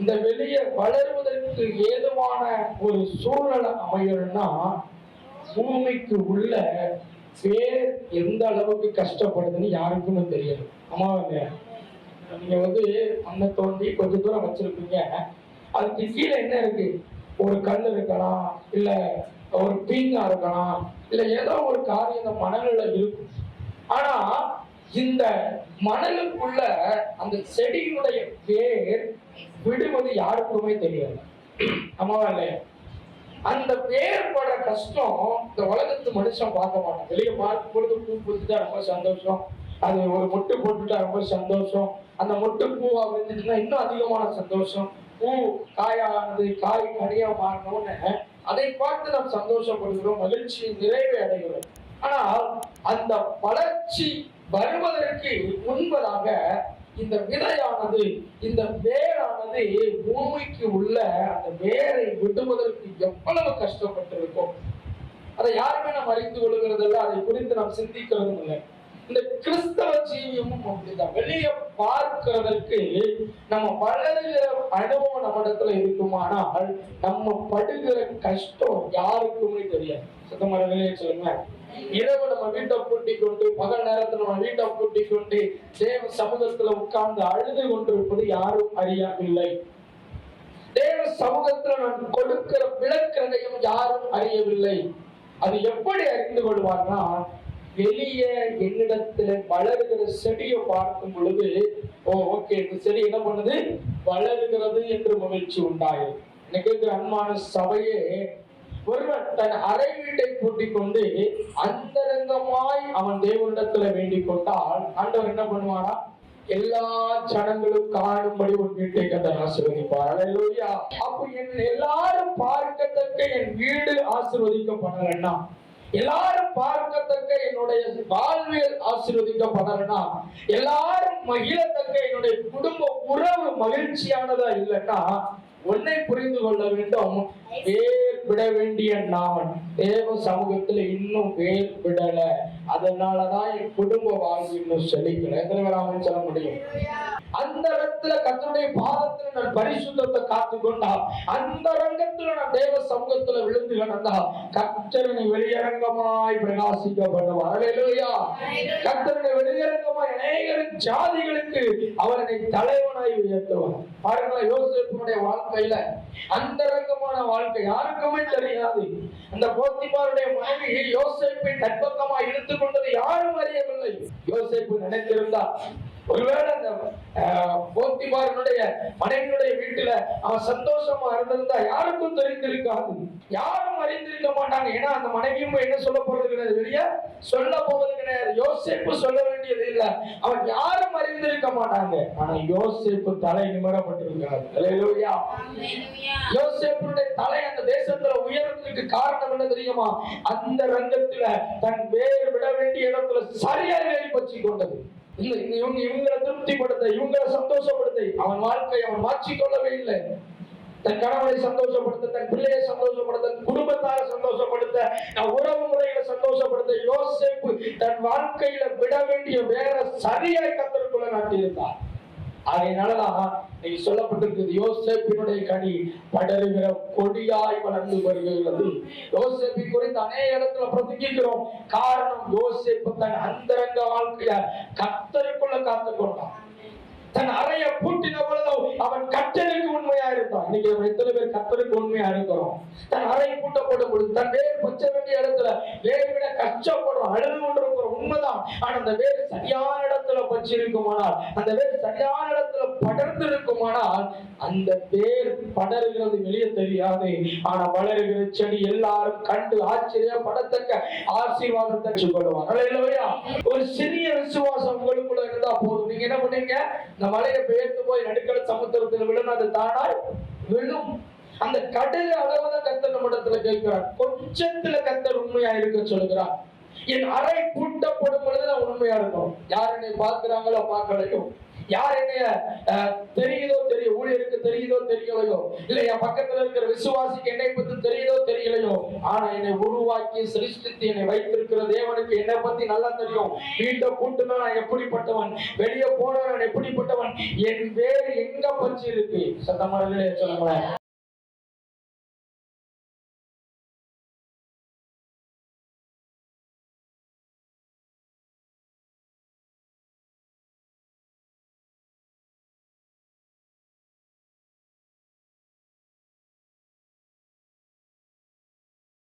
இந்த வெளியே வளருவதற்கு ஏதுவான ஒரு சூழ்நிலை அமையணும்னா பூமிக்கு உள்ள பேர் எந்த அளவுக்கு கஷ்டப்படுதுன்னு யாருக்குமே தெரியாது. ஆமாவாங்க நீங்க வந்து மண்ணை தோண்டி கொஞ்ச தூரம் வச்சிருப்பீங்க. அதுக்கு கீழே என்ன இருக்கு? ஒரு கல் இருக்கலாம் இல்ல ஒரு பீங்கா இருக்கலாம் இல்ல ஏதோ ஒரு காரியம் இந்த மணல்ல இருக்கும். ஆனா இந்த மணலுக்குள்ள அந்த செடியினுடைய பேர் விடுவது யாருக்குமே தெரியாது. ஆமாவா இல்லையா அந்த பேர் படுற கஷ்டம் இந்த உலகத்து மனுஷன் பார்க்க மாட்டான். வெளியே பார்க்கும் பொழுது பூ பூத்துட்டா ரொம்ப சந்தோஷம். அது ஒரு மொட்டு போட்டுட்டா ரொம்ப சந்தோஷம். அந்த மொட்டு பூவா விழுந்துச்சுன்னா இன்னும் அதிகமான சந்தோஷம். பூ காயானது காய் கனியா மாறணும்னு அதை பார்த்து நாம் சந்தோஷப்படுகிறோம். மகிழ்ச்சி நிறைவை அடைகிறோம் ஆனால் அந்த வளர்ச்சி வருவதற்கு முன்பதாக இந்த விதையானது இந்த வேரானது பூமிக்கு உள்ள அந்த வேரை விடுவதற்கு எவ்வளவு கஷ்டப்பட்டிருக்கும்? அதை யாருமே நாம் அறிந்து கொள்கிறதில்ல. அதை குறித்து நாம் சிந்திக்கிறதும் இல்லை. இந்த கிறிஸ்தவ ஜீவியமும் அப்படிதான். வெளியே பார்க்கிறதற்கு நம்ம வளருகிற அனுபவம் நம்மிடத்துல இருக்குமானால் நம்ம படுகிற கஷ்டம் யாருக்குமே தெரியாது. சுத்தமாக வெளியே சொல்லுங்க? இரவு நம்ம வீட்டை பூட்டி கொண்டு பகல் நேரத்துல நம்ம வீட்டை பூட்டி கொண்டு தேவ சமூகத்துல உட்கார்ந்து அழுது கொண்டிருப்பது யாரும் அறியவில்லை. தேவ சமூகத்துல நான் கொடுக்கிற விளக்கதையும் யாரும் அறியவில்லை. அது எப்படி அறிந்து கொள்வார்னா வெளிய என்னிடத்துல வளருகிற செடியை பார்க்கும் பொழுது ஓ ஓகே இந்த செடி என்ன பண்ணுது? வளருகிறது என்று மகிழ்ச்சி உண்டாயிரு. எனக்கு அன்மான அன்பான சபையே ஒருவன் தன் அறை வீட்டை கூட்டிக் கொண்டு அந்தரங்கமாய் அவன் தேவனிடத்துல வேண்டிக் கொண்டால் ஆண்டவர் என்ன பண்ணுவானா எல்லா ஜனங்களும் காணும்படி உன் வீட்டை கதை ஆசிர்வதிப்பார். அப்ப என் எல்லாரும் பார்க்கத்தக்க என் வீடு ஆசிர்வதிக்கப்படலன்னா எல்லாரும் பார்க்கத்தக்க என்னுடைய வாழ்வியல் ஆசீர்வதிக்கப்படலைன்னா எல்லாரும் மகிழத்தக்க என்னுடைய குடும்ப உறவு மகிழ்ச்சியானதா இல்லைன்னா உன்னை புரிந்து கொள்ள வேண்டும். வேர் விட வேண்டிய நான் தேவ சமூகத்துல இன்னும் வேர் விடல. அதனாலதான் என் குடும்ப வாழ்வு இன்னும் செழிக்கல. எத்தனை சொல்ல முடியும்? அந்த இடத்துல கத்தனுடைய பாதத்துல நான் பரிசுத்தத்தை காத்து கொண்டா அந்த ரங்கத்துல நான் தேவ சமூகத்துல விழுந்து கிடந்தா கத்தரனை வெளியரங்கமாய் பிரகாசிக்கப்படுவார். அல்லேலூயா கத்தரனை வெளியரங்கமாய் ஜாதிகளுக்கு அவரனை தலைவனாய் உயர்த்துவார். பாருங்களேன் யோசிப்புடைய வாழ்க்கையில அந்தரங்கமான வாழ்க்கை யாருக்குமே தெரியாது. அந்த போத்திபாருடைய மனைவி யோசேப்பை தற்பக்கமா இழுத்துக் கொண்டது யாரும் அறியவில்லை. யோசிப்பு நினைத்திருந்தார் ஒருவேளை அந்த போத்திபாரனுடைய மனைவியுடைய வீட்டுல அவன் சந்தோஷமா இருந்திருந்தா யாருக்கும் தெரிந்திருக்காது. யாரும் அறிந்திருக்க மாட்டாங்க. ஏன்னா அந்த மனைவியும் என்ன சொல்ல போறது கிடையாது வெளியே? சொல்ல போவது கிடையாது. யோசேப்பு சொல்ல வேண்டியது இல்ல. அவன் யாரும் அறிந்திருக்க மாட்டாங்க. ஆனா யோசேப்பு தலை நிமிரப்பட்டிருக்கிறார். அல்லேலூயா யோசேப்புடைய தலை அந்த தேசத்துல உயர்ந்ததுக்கு காரணம் என்ன தெரியுமா? அந்த ரங்கத்துல தன் வேர் விட வேண்டிய இடத்துல சரியாக வேலை பற்றி கொண்டது. இல்ல இவங்க இவங்களை திருப்திப்படுத்த இவங்களை சந்தோஷப்படுத்த. அவன் வாழ்க்கை அவன் மாற்றிக் கொள்ளவே இல்லை. தன் கணவனை சந்தோஷப்படுத்த தன் பிள்ளையை சந்தோஷப்படுத்த குடும்பத்தாரை சந்தோஷப்படுத்த உறவு முறைகளை சந்தோஷப்படுத்த யோசிப்பு தன் வாழ்க்கையில விட வேண்டிய வேற சரியாய் கத்தருக்குள்ள நாட்டியிருந்தார். அதனாலதான் நீ சொல்லப்பட்டிருக்கிறது யோசேப்பினுடைய கனி படருகிற கொடியாய் வளர்ந்து வருகிறது. யோசேப்பை குறித்து அநேக இடத்துல பிரசங்கிக்கிறோம். காரணம் யோசேப்பு தன் அந்தரங்க வாழ்க்கைய கத்தருக்குள்ள காத்து கொண்டான். தன் அறைய பூட்டின பொழுதும் அவன் கட்டளைக்கு உண்மையா இருந்தான். இன்னைக்கு நம்ம எத்தனை பேர் கத்தருக்கு உண்மையா இருக்கிறோம் தன் அறை பூட்டப்படும் பொழுது தன் வேர் பச்ச வேண்டிய இடத்துல வேர் விட கஷ்டப்படுறோம் அழுது கொண்டிருக்கிறோம். உண்மைதான். ஆனா அந்த வேர் சரியான இடத்துல பச்சிருக்குமானால் அந்த வேர் சரியான இடத்துல படர்ந்து இருக்குமானால் அந்த வேர் படருகிறது வெளியே தெரியாது. ஆனா வளருகிற செடி எல்லாரும் கண்டு ஆச்சரியப்படத்தக்க ஆசீர்வாதத்தை கொள்ளுவாங்க அல்லேலூயா ஒரு சிறிய விசுவாசம் உங்களுக்குள்ள இருந்தா போதும். நீங்க என்ன பண்ணீங்க? இந்த மலையை பெயர்ந்து போய் நடுக்கடல் சமுத்திரத்தில் விழுந்து அது தானாய் விழும் அந்த கடல் அளவுதான் கத்தர் நம்மிடத்துல கேட்கிறார். கொஞ்சத்துல கத்தர் உண்மையா இருக்க சொல்லுகிறார். என் அறை கூட்டப்படும் பொழுது நான் உண்மையா இருக்கும் யார் என்னை பார்க்கிறாங்களோ பார்க்கலையும் யார் என்னைய அஹ், தெரியுதோ தெரியும் ஊழியருக்கு தெரியுதோ தெரியலையோ இல்லை என் பக்கத்துல இருக்கிற விசுவாசிக்கு என்னை பத்தி தெரியுதோ தெரியலையோ ஆனா என்னை உருவாக்கி சிருஷ்டித்து என்னை வைத்திருக்கிற தேவனுக்கு என்னை பத்தி நல்லா தெரியும். வீட்டை கூட்டுனா நான் எப்படிப்பட்டவன்? வெளியே போனா நான் எப்படிப்பட்டவன்? என் வேறு எங்க பஞ்சு இருக்கு? சத்தமாக சொல்லுங்களேன்.